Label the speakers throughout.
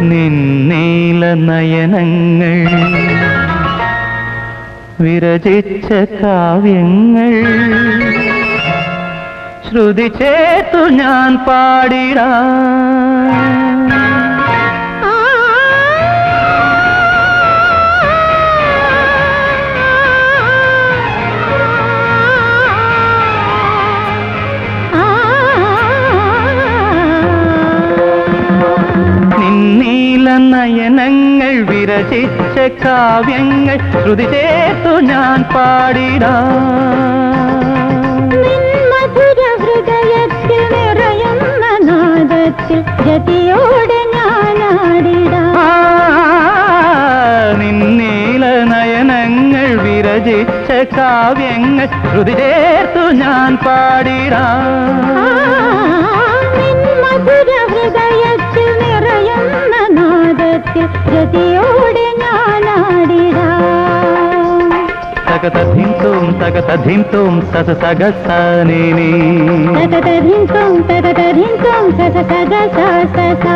Speaker 1: നിന്നീല നയനങ്ങൾ വിരചിച്ച കാവ്യങ്ങൾ. ശ്രുതി ചേർത്തു ഞാൻ പാടിടാ. നിന്നീല നയനങ്ങൾ വിരചിച്ച കാവ്യങ്ങൾ ശ്രുതി ചേർത്തു ഞാൻ പാടിട.
Speaker 2: മധുര ഹൃദയത്തിൽ നിറയുന്ന നാദത്തിൽ ഗതിയോടെ ഞാൻ
Speaker 1: ആ, നിന്നീല നയനങ്ങൾ വിരചിച്ച കാവ്യങ്ങൾ ശ്രുതി ചേർത്തു ഞാൻ പാടിടാ.
Speaker 2: മധുര ഹൃദയത്തിൽ
Speaker 1: తగతధిం తోం తగతధిం తోం సస
Speaker 2: సగ సనేని తగతధిం తోం తగతధిం తోం సస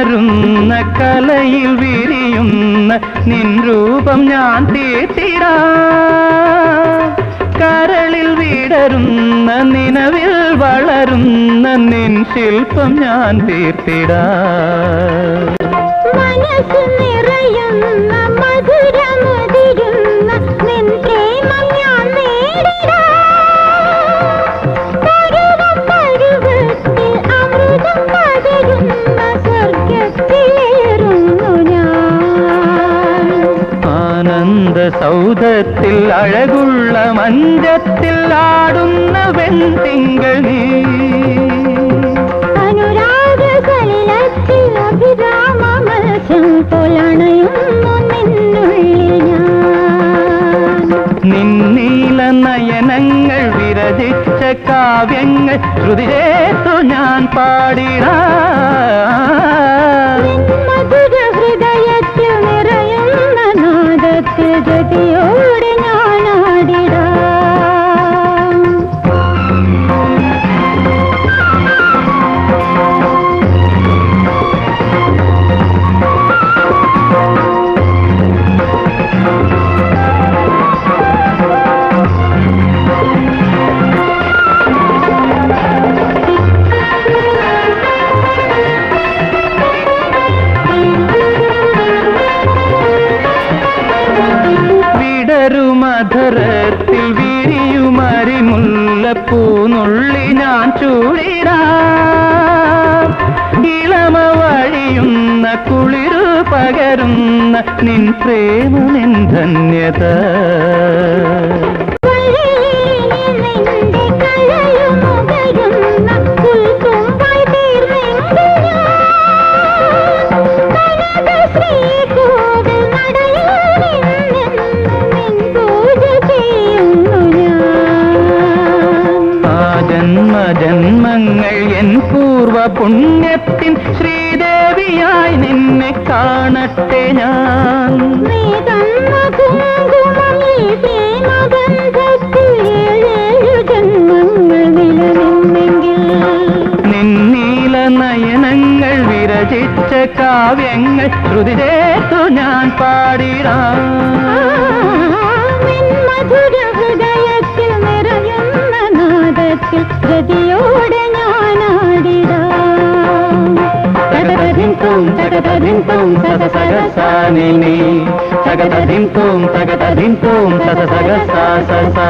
Speaker 1: ശിലയിലുണരുന്ന കലയിൽ വിരിയുന്ന നിൻ രൂപം ഞാൻ തീട്ടിടാ കരളിൽ വിടരുന്ന നിലവിൽ വളരുന്ന നിൻ ശില്പം ഞാൻ തീർത്തിടാ. ആനന്ദ സൗധത്തിൽ അഴകുള്ള മഞ്ചത്തിൽ ആടുന്ന വെൺതിങ്കൾ നീ. നിന്നീല നയനങ്ങൾ വിരചിച്ച കാവ്യങ്ങൾ ശ്രുതിരേത്തു ഞാൻ പാടിടാ. വിടരുമധരത്തിൽ വിരിയുമരിമുല്ല പൂനുള്ളി ഞാൻ ചൂടിടാ. ഇളമ വഴിയുന്ന കുളിരു പകരുന്ന നിൻ പ്രേമ നിൻ ധന്യത. ജന്മങ്ങൾ എൻ പൂർവ പുണ്യത്തിൻ ശ്രീദേവിയായി നിന്നെ കാണട്ടെ ഞാൻ നിന്നീല നയനങ്ങൾ വിരചിച്ച കാവ്യങ്ങൾ ശ്രുതി ചേർത്തു ഞാൻ പാടിടാ
Speaker 2: മധുര
Speaker 1: దింపం తగత దింపం సద సగసాని తగత దింపం తగత దింపం సద సగసా